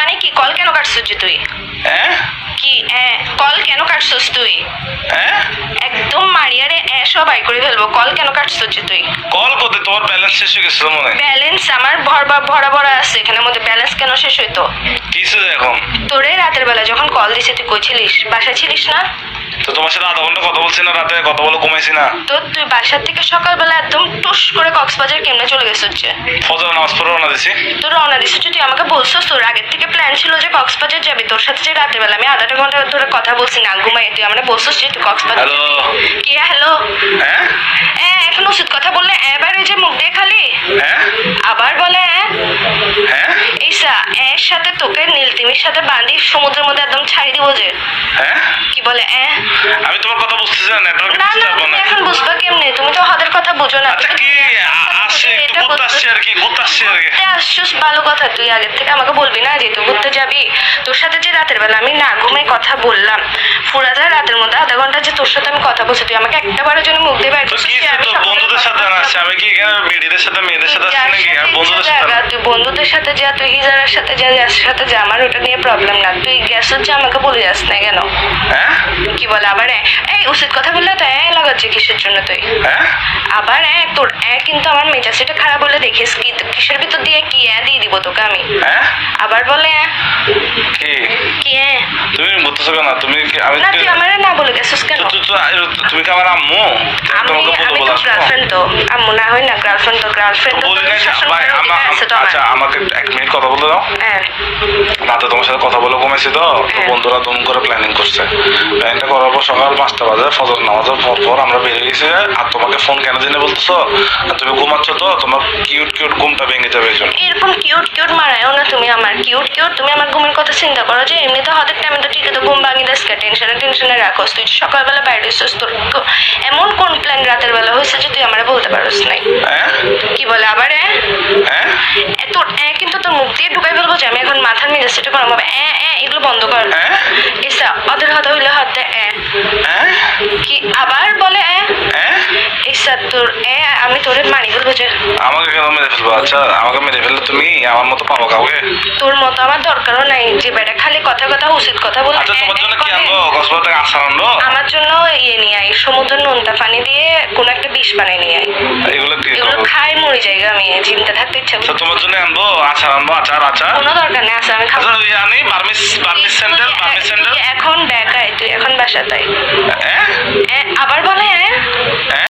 মানে কি? কল কেন কাটছিস তুই? হ্যাঁ? কি? হ্যাঁ কল কেন কাটছিস তুই? হ্যাঁ? একদম মারিয়ারে এ সবাই করে ফেলব। কল কেন কাটছিস যে তুই? কল করতে তোমার ব্যালেন্স শেষ হয়ে গেছিল মনে ব্যালেন্স আমার ভরবা ভরা ভরা আছে এখানের মধ্যে ব্যালেন্স কেন শেষ হইতো? কিসে এখন। তোরে রাতের বেলা যখন কল দিছি তুই কইছিলিস বাসায় ছিলিস না? তো তোমার সাথে আধা ঘণ্টা কথা বলছি না রাতে কথা বলে কমাইছি না। তো তুই বাসার থেকে সকালবেলা একদম টুস করে কক্সবাজার কেমনে চলে গেছিস হচ্ছে ফজর নামাজ পড়ে রওনা দিছি। তোর রওনা দিছিস তুই আমাকে বলছিস তোর আগের থেকে প্ল্যান ছিল যে কক্সবাজার যাবি তোর সাথে যে রাতের বেলা আমি আধাটা ঘণ্টা ধরে কথা বলছি না ঘুমাই তুই আমরা বলছিস যে তুই কক্সবাজার হ্যালো কি হ্যালো হ্যাঁ? এখন ওষুধ কথা বললে এবার ওই যে মুখ দিয়ে খালি? হ্যাঁ? আবার বলে হ্যাঁ? এইসা এর সাথে তোকে নীলতিমির সাথে বাঁধি সমুদ্রের মধ্যে একদম ছাড়ি দিব যে। হ্যাঁ? কি বলে হ্যাঁ আমি তোমার কথা বুঝতেছি না নেটওয়ার্ক না না এখন বুঝবা কেমনে? তুমি তো হাতের কথা বুঝো না। আচ্ছা কি কি ভালো কথা তুই আগের থেকে আমাকে বলবি না যে তুই ঘুরতে যাবি। তোর সাথে যে রাতের বেলা আমি না ঘুমে কথা বললাম পুরাটা রাতের মধ্যে আধা ঘণ্টা যে তোর সাথে আমি কথা বলছি তুই আমাকে একটা বারের জন্য মুখ যে আমি বন্ধুদের সাথে আসছে আমি কি এখানে মেয়েদের সাথে মেয়েদের সাথে আসছি নাকি? আর বন্ধুদের সাথে? তুই বন্ধুদের সাথে যা তুই হিজারের সাথে যা যার সাথে যা আমার ওটা নিয়ে প্রবলেম না। তুই গ্যাস হচ্ছে আমাকে বলে যাস না কেন? হ্যাঁ? কি বলে আবার? এই উচিত কথা বললে তো এ লাগাচ্ছে কিসের জন্য তুই? হ্যাঁ? আবার এ তোর এ কিন্তু আমার মেজাজটা খারাপ হলে দেখিস। কি কিসের ভিতর দিয়ে কি এ দিয়ে দিব তোকে আমি? হ্যাঁ? আবার বলে কি? কি এ? তুমি বলতেছো কেন? তুমি কি আমি না তুই আমার না বলে গেছিস কেন? তুমি কি আমার আম্মু? আমি আমি বলে তো? গার্লফ্রেন্ড তো। আম্মু না হয় না গার্লফ্রেন্ড তো গার্লফ্রেন্ড তো না। আচ্ছা আমাকে এক মিনিট কথা বলে দাও। হ্যাঁ। রাতে তোমার সাথে কথা বলে কমেছি তো হ্যাঁ। বন্ধুরা দুম করে প্ল্যানিং করছে। প্ল্যানটা করার পর সকাল পাঁচটা বাজে ফজর নামাজের পর পর আমরা বেরিয়ে গেছি আর তোমাকে ফোন কেন জেনে বলতেছো? আর তুমি ঘুমাচ্ছ তো তোমার কিউট কিউট ঘুমটা ভেঙে যাবে এই জন্য এরকম কিউট কিউট মারায়ও না তুমি আমার। কিউট কিউট তুমি আমার ঘুমের কথা চিন্তা করো যে এমনি তো হাতের টাইমে তো ঠিকই তো ঘুম ভাঙি দেশ টেনশনে টেনশনে রাখোস। তুই সকালবেলা বাইরে তোর তো এমন কোন প্ল্যান রাতের বেলা হয়েছে যে তুই আমার বলতে পারোস নাই? হ্যাঁ? কি বলে আবার হ্যাঁ? এ, তোর কিন্তু তোর মুখ দিয়ে যে আমি এখন মাথার মেজাজ সেটা করাম হবে এ এ এগুলো বন্ধ কর এসা অদের হাতে হইলে হাত এ। কি আবার বলে এ? এসা তোর এ আমি তোরে মারি ফেলব যে। আমাকে কেন মেরে ফেলব? আচ্ছা আমাকে মেরে ফেললে তুমি আমার মতো পাবো কাউকে? তোর মতো আমার দরকারও নাই। যে বেটা খালি কথা কথা উচিত কথা বলে আচ্ছা তোমার জন্য কি আনব? থেকে আসার আনব? আমার জন্য ইয়ে নিয়ে আই সমুদ্র নোনতা পানি দিয়ে কোনো একটা বিষ বানিয়ে নিয়ে আই খাই মরে যাই আমি চিন্তা থাকতে ইচ্ছা করে তোমার জন্য আনব? আচার আনব? আচার আচার? কোনো দরকার নেই আচার আমি খাব। আচ্ছা ওই আনি বার্মিস বার্মিস তুই- বার্মিস স্যান্ডেল এখন বেকায় তুই এখন বাসাতাই হ্যাঁ আবার বলে হ্যাঁ